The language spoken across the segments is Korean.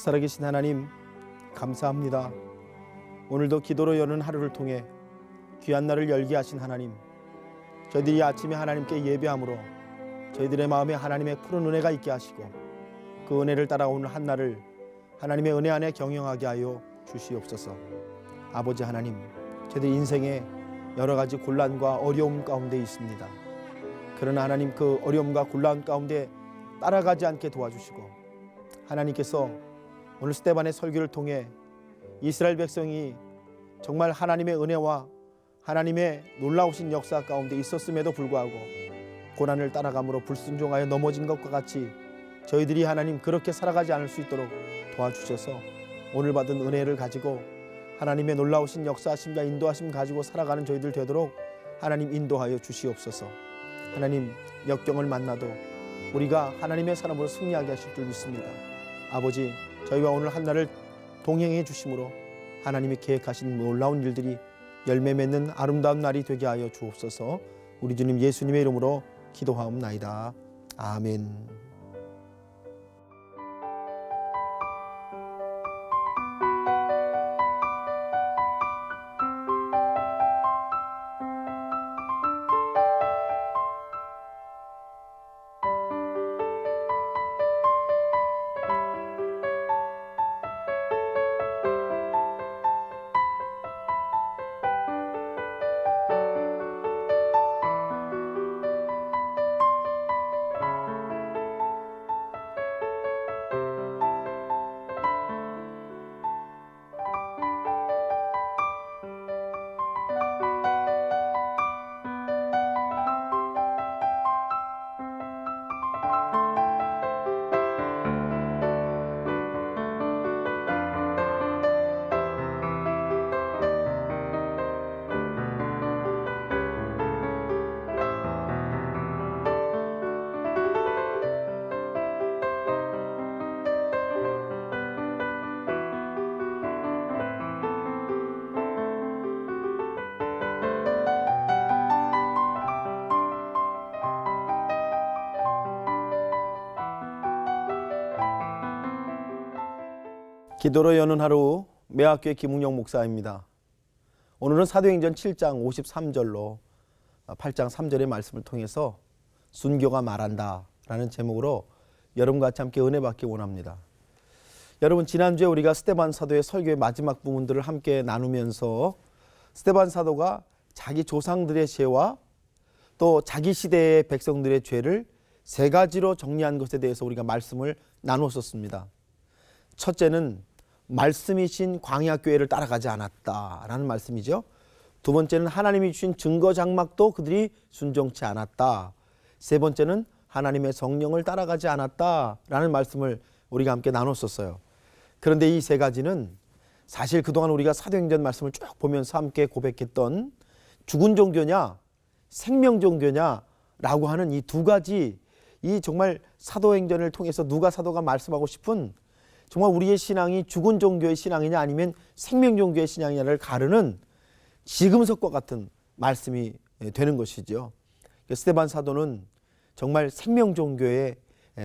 살아계신 하나님 감사합니다. 오늘도 기도로 여는 하루를 통해 귀한 날을 열게 하신 하나님 저희들이 아침에 하나님께 예배함으로 저희들의 마음에 하나님의 푸른 은혜가 있게 하시고 그 은혜를 따라 오늘 한 날을 하나님의 은혜 안에 경영하게 하여 주시옵소서. 아버지 하나님, 저희들 인생에 여러 가지 곤란과 어려움 가운데 있습니다. 그러나 하나님 그 어려움과 곤란 가운데 따라가지 않게 도와주시고 하나님께서 오늘 스테반의 설교를 통해 이스라엘 백성이 정말 하나님의 은혜와 하나님의 놀라우신 역사 가운데 있었음에도 불구하고 고난을 따라감으로 불순종하여 넘어진 것과 같이 저희들이 하나님 그렇게 살아가지 않을 수 있도록 도와주셔서 오늘 받은 은혜를 가지고 하나님의 놀라우신 역사하심과 인도하심 가지고 살아가는 저희들 되도록 하나님 인도하여 주시옵소서. 하나님 역경을 만나도 우리가 하나님의 사람으로 승리하게 하실 줄 믿습니다. 아버지 저희와 오늘 한 날을 동행해 주심으로 하나님이 계획하신 놀라운 일들이 열매 맺는 아름다운 날이 되게 하여 주옵소서. 우리 주님 예수님의 이름으로 기도하옵나이다. 아멘. 기도로 여는 하루 매학교의 김웅영 목사입니다. 오늘은 사도행전 7장 53절로 8장 3절의 말씀을 통해서 순교가 말한다라는 제목으로 여러분과 함께 은혜 받기 원합니다. 여러분 지난주에 우리가 스테반 사도의 설교의 마지막 부분들을 함께 나누면서 스테반 사도가 자기 조상들의 죄와 또 자기 시대의 백성들의 죄를 세 가지로 정리한 것에 대해서 우리가 말씀을 나누었었습니다. 첫째는 말씀이신 광야 교회를 따라가지 않았다라는 말씀이죠. 두 번째는 하나님이 주신 증거 장막도 그들이 순종치 않았다. 세 번째는 하나님의 성령을 따라가지 않았다라는 말씀을 우리가 함께 나눴었어요. 그런데 이 세 가지는 사실 그동안 우리가 사도행전 말씀을 쭉 보면서 함께 고백했던 죽은 종교냐 생명 종교냐라고 하는 이 두 가지 이 정말 사도행전을 통해서 누가 사도가 말씀하고 싶은 정말 우리의 신앙이 죽은 종교의 신앙이냐 아니면 생명 종교의 신앙이냐를 가르는 지금석과 같은 말씀이 되는 것이죠. 스테반 사도는 정말 생명 종교의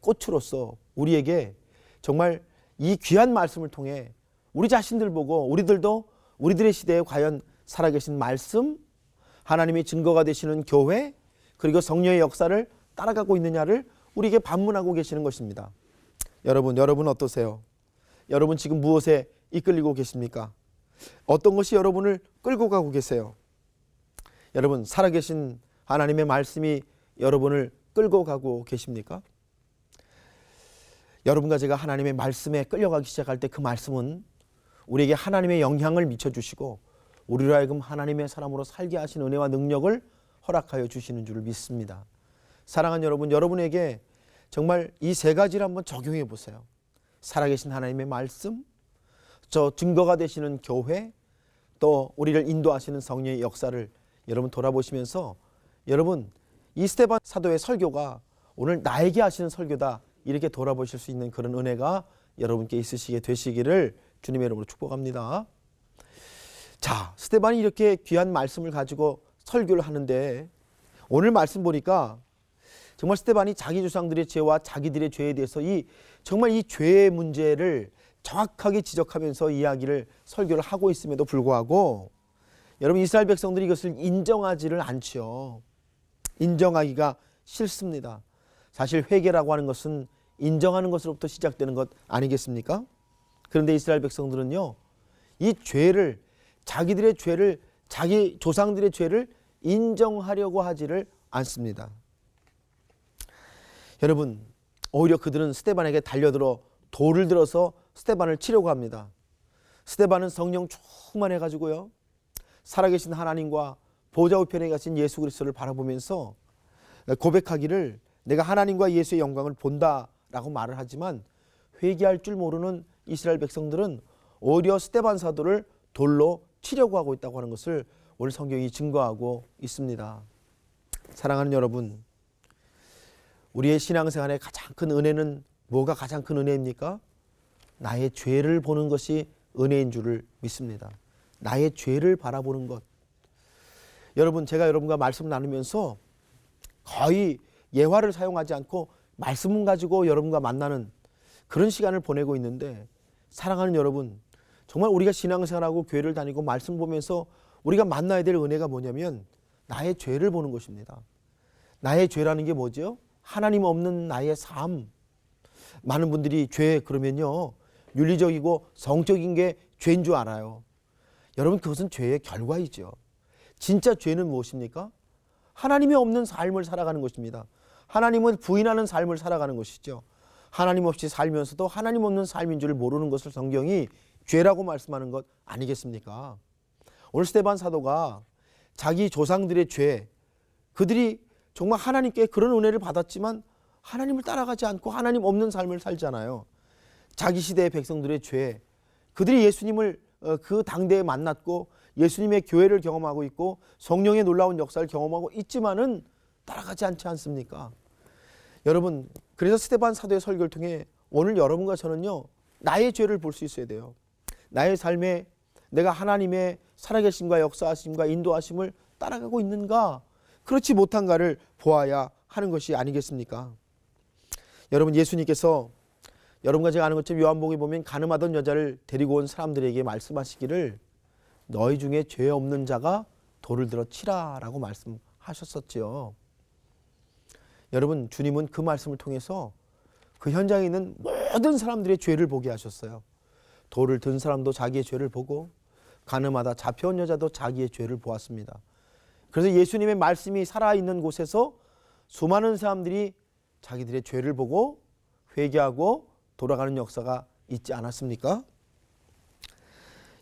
꽃으로서 우리에게 정말 이 귀한 말씀을 통해 우리 자신들 보고 우리들도 우리들의 시대에 과연 살아계신 말씀, 하나님의 증거가 되시는 교회, 그리고 성령의 역사를 따라가고 있느냐를 우리에게 반문하고 계시는 것입니다. 여러분, 여러분 어떠세요? 여러분 지금 무엇에 이끌리고 계십니까? 어떤 것이 여러분을 끌고 가고 계세요? 여러분 살아계신 하나님의 말씀이 여러분을 끌고 가고 계십니까? 여러분과 제가 하나님의 말씀에 끌려가기 시작할 때 그 말씀은 우리에게 하나님의 영향을 미쳐주시고 우리로 하여금 하나님의 사람으로 살게 하신 은혜와 능력을 허락하여 주시는 줄 믿습니다. 사랑하는 여러분, 여러분에게 정말 이 세 가지를 한번 적용해 보세요. 살아계신 하나님의 말씀, 저 증거가 되시는 교회, 또 우리를 인도하시는 성령의 역사를 여러분 돌아보시면서 여러분 이 스테반 사도의 설교가 오늘 나에게 하시는 설교다 이렇게 돌아보실 수 있는 그런 은혜가 여러분께 있으시게 되시기를 주님의 이름으로 축복합니다. 자, 스테반이 이렇게 귀한 말씀을 가지고 설교를 하는데 오늘 말씀 보니까 정말 스테반이 자기 조상들의 죄와 자기들의 죄에 대해서 이 정말 이 죄의 문제를 정확하게 지적하면서 이야기를 설교를 하고 있음에도 불구하고 여러분 이스라엘 백성들이 이것을 인정하지를 않죠. 인정하기가 싫습니다. 사실 회개라고 하는 것은 인정하는 것으로부터 시작되는 것 아니겠습니까? 그런데 이스라엘 백성들은요. 이 죄를 자기들의 죄를 자기 조상들의 죄를 인정하려고 하지를 않습니다. 여러분, 오히려 그들은 스테반에게 달려들어 돌을 들어서 스테반을 치려고 합니다. 스테반은 성령 충만해 가지고요. 살아계신 하나님과 보좌 우편에 가신 예수 그리스도를 바라보면서 고백하기를 내가 하나님과 예수의 영광을 본다라고 말을 하지만 회개할 줄 모르는 이스라엘 백성들은 오히려 스테반 사도를 돌로 치려고 하고 있다고 하는 것을 오늘 성경이 증거하고 있습니다. 사랑하는 여러분, 우리의 신앙생활의 가장 큰 은혜는 뭐가 가장 큰 은혜입니까? 나의 죄를 보는 것이 은혜인 줄을 믿습니다. 나의 죄를 바라보는 것. 여러분, 제가 여러분과 말씀 나누면서 거의 예화를 사용하지 않고 말씀을 가지고 여러분과 만나는 그런 시간을 보내고 있는데 사랑하는 여러분, 정말 우리가 신앙생활하고 교회를 다니고 말씀 보면서 우리가 만나야 될 은혜가 뭐냐면 나의 죄를 보는 것입니다. 나의 죄라는 게 뭐죠? 하나님 없는 나의 삶. 많은 분들이 죄 그러면요. 윤리적이고 성적인 게 죄인 줄 알아요. 여러분 그것은 죄의 결과이죠. 진짜 죄는 무엇입니까? 하나님이 없는 삶을 살아가는 것입니다. 하나님을 부인하는 삶을 살아가는 것이죠. 하나님 없이 살면서도 하나님 없는 삶인 줄 모르는 것을 성경이 죄라고 말씀하는 것 아니겠습니까? 오늘 스테반 사도가 자기 조상들의 죄, 그들이 정말 하나님께 그런 은혜를 받았지만 하나님을 따라가지 않고 하나님 없는 삶을 살잖아요. 자기 시대의 백성들의 죄, 그들이 예수님을 어, 그 당대에 만났고 예수님의 교회를 경험하고 있고 성령의 놀라운 역사를 경험하고 있지만은 따라가지 않지 않습니까? 여러분, 그래서 스테반 사도의 설교를 통해 오늘 여러분과 저는요, 나의 죄를 볼 수 있어야 돼요. 나의 삶에 내가 하나님의 살아계심과 역사하심과 인도하심을 따라가고 있는가? 그렇지 못한가를 보아야 하는 것이 아니겠습니까? 여러분, 예수님께서 여러분과 제가 아는 것처럼 요한복에 보면 가늠하던 여자를 데리고 온 사람들에게 말씀하시기를 너희 중에 죄 없는 자가 돌을 들어 치라라고 말씀하셨었지요. 여러분 주님은 그 말씀을 통해서 그 현장에 있는 모든 사람들의 죄를 보게 하셨어요. 돌을 든 사람도 자기의 죄를 보고 가늠하다 잡혀온 여자도 자기의 죄를 보았습니다. 그래서 예수님의 말씀이 살아있는 곳에서 수많은 사람들이 자기들의 죄를 보고 회개하고 돌아가는 역사가 있지 않았습니까?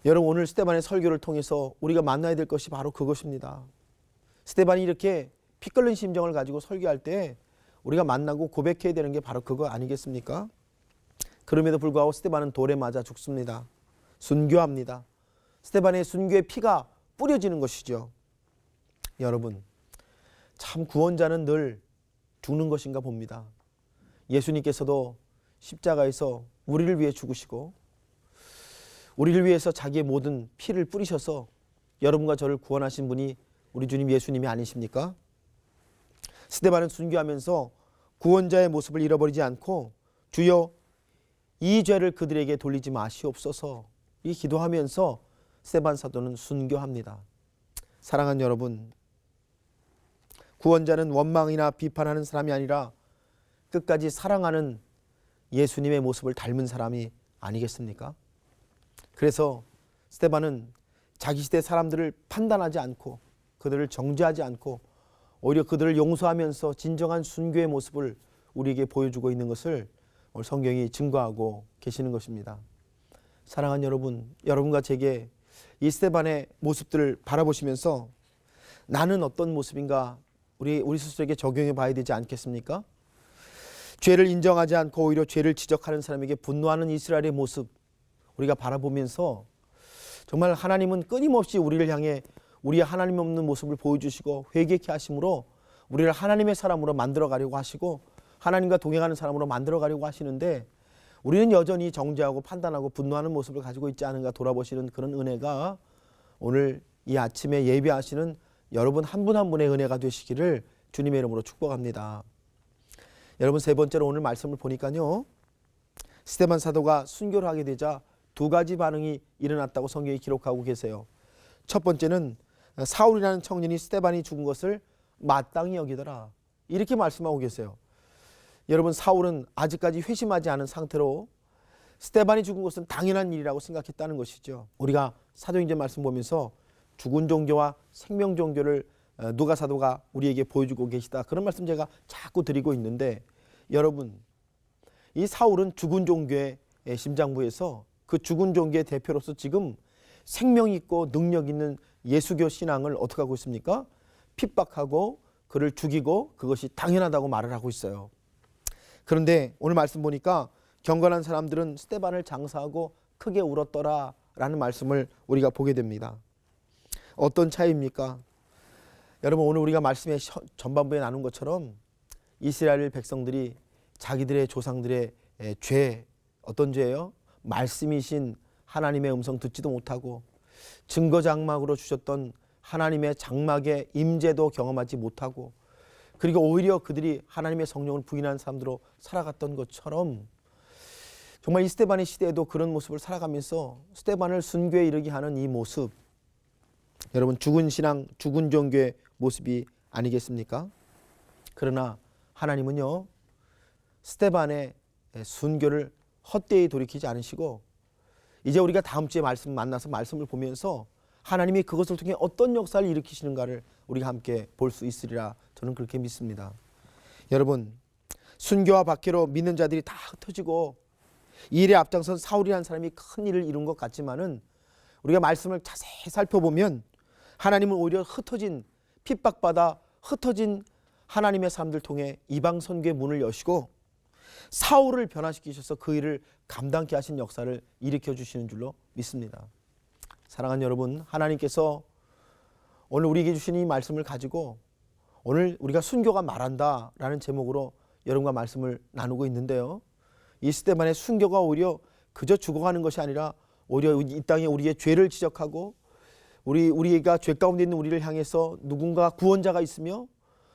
여러분 오늘 스테반의 설교를 통해서 우리가 만나야 될 것이 바로 그것입니다. 스테반이 이렇게 피 끓는 심정을 가지고 설교할 때 우리가 만나고 고백해야 되는 게 바로 그거 아니겠습니까? 그럼에도 불구하고 스테반은 돌에 맞아 죽습니다. 순교합니다. 스테반의 순교의 피가 뿌려지는 것이죠. 여러분, 참 구원자는 늘 죽는 것인가 봅니다. 예수님께서도 십자가에서 우리를 위해 죽으시고 우리를 위해서 자기의 모든 피를 뿌리셔서 여러분과 저를 구원하신 분이 우리 주님 예수님이 아니십니까? 스테반은 순교하면서 구원자의 모습을 잃어버리지 않고 주여 이 죄를 그들에게 돌리지 마시옵소서 이 기도하면서 스테반 사도는 순교합니다. 사랑하는 여러분, 구원자는 원망이나 비판하는 사람이 아니라 끝까지 사랑하는 예수님의 모습을 닮은 사람이 아니겠습니까? 그래서 스테반은 자기 시대 사람들을 판단하지 않고 그들을 정죄하지 않고 오히려 그들을 용서하면서 진정한 순교의 모습을 우리에게 보여주고 있는 것을 오늘 성경이 증거하고 계시는 것입니다. 사랑하는 여러분, 여러분과 제게 이 스테반의 모습들을 바라보시면서 나는 어떤 모습인가 우리 우리 스스로에게 적용해 봐야 되지 않겠습니까? 죄를 인정하지 않고 오히려 죄를 지적하는 사람에게 분노하는 이스라엘의 모습 우리가 바라보면서 정말 하나님은 끊임없이 우리를 향해 우리의 하나님 없는 모습을 보여주시고 회개케 하심으로 우리를 하나님의 사람으로 만들어 가려고 하시고 하나님과 동행하는 사람으로 만들어 가려고 하시는데 우리는 여전히 정죄하고 판단하고 분노하는 모습을 가지고 있지 않은가 돌아보시는 그런 은혜가 오늘 이 아침에 예배하시는 여러분 한분한 분의 은혜가 되시기를 주님의 이름으로 축복합니다. 여러분 세 번째로 오늘 말씀을 보니까요. 스테반 사도가 순교를 하게 되자 두 가지 반응이 일어났다고 성경이 기록하고 계세요. 첫 번째는 사울이라는 청년이 스테반이 죽은 것을 마땅히 여기더라. 이렇게 말씀하고 계세요. 여러분 사울은 아직까지 회심하지 않은 상태로 스테반이 죽은 것은 당연한 일이라고 생각했다는 것이죠. 우리가 사도행전 말씀 보면서 죽은 종교와 생명 종교를 어, 누가 사도가 우리에게 보여주고 계시다. 그런 말씀 제가 자꾸 드리고 있는데 여러분 이 사울은 죽은 종교의 심장부에서 그 죽은 종교의 대표로서 지금 생명 있고 능력 있는 예수교 신앙을 어떻게 하고 있습니까? 핍박하고 그를 죽이고 그것이 당연하다고 말을 하고 있어요. 그런데 오늘 말씀 보니까 경건한 사람들은 스테반을 장사하고 크게 울었더라라는 말씀을 우리가 보게 됩니다. 어떤 차이입니까? 여러분 오늘 우리가 말씀의 셔- 전반부에 나눈 것처럼 이스라엘 백성들이 자기들의 조상들의 에, 죄 어떤 죄예요? 말씀이신 하나님의 음성 듣지도 못하고 증거 장막으로 주셨던 하나님의 장막의 임재도 경험하지 못하고 그리고 오히려 그들이 하나님의 성령을 부인한 사람들로 살아갔던 것처럼 정말 이 스테반의 시대에도 그런 모습을 살아가면서 스테반을 순교에 이르게 하는 이 모습 여러분 죽은 신앙, 죽은 종교의 모습이 아니겠습니까? 그러나 하나님은요 스테반의 순교를 헛되이 돌이키지 않으시고 이제 우리가 다음 주에 말씀 만나서 말씀을 보면서 하나님이 그것을 통해 어떤 역사를 일으키시는가를 우리가 함께 볼 수 있으리라 저는 그렇게 믿습니다. 여러분 순교와 박해로 믿는 자들이 다 흩어지고 이 일에 앞장선 사울이라는 사람이 큰 일을 이룬 것 같지만은 우리가 말씀을 자세히 살펴보면 하나님은 오히려 흩어진 핍박받아 흩어진 하나님의 사람들 통해 이방 선교의 문을 여시고 사울을 변화시키셔서 그 일을 감당케 하신 역사를 일으켜 주시는 줄로 믿습니다. 사랑하는 여러분, 하나님께서 오늘 우리에게 주신 이 말씀을 가지고 오늘 우리가 순교가 말한다라는 제목으로 여러분과 말씀을 나누고 있는데요. 이 스테반의 순교가 오히려 그저 죽어가는 것이 아니라 오히려 이 땅에 우리의 죄를 지적하고 우리 우리가 죄 가운데 있는 우리를 향해서 누군가 구원자가 있으며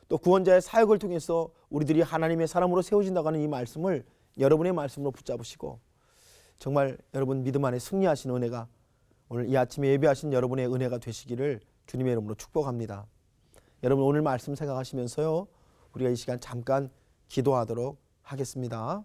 또 구원자의 사역을 통해서 우리들이 하나님의 사람으로 세워진다고 하는 이 말씀을 여러분의 말씀으로 붙잡으시고 정말 여러분 믿음 안에 승리하신 은혜가 오늘 이 아침에 예배하신 여러분의 은혜가 되시기를 주님의 이름으로 축복합니다. 여러분 오늘 말씀 생각하시면서요. 우리가 이 시간 잠깐 기도하도록 하겠습니다.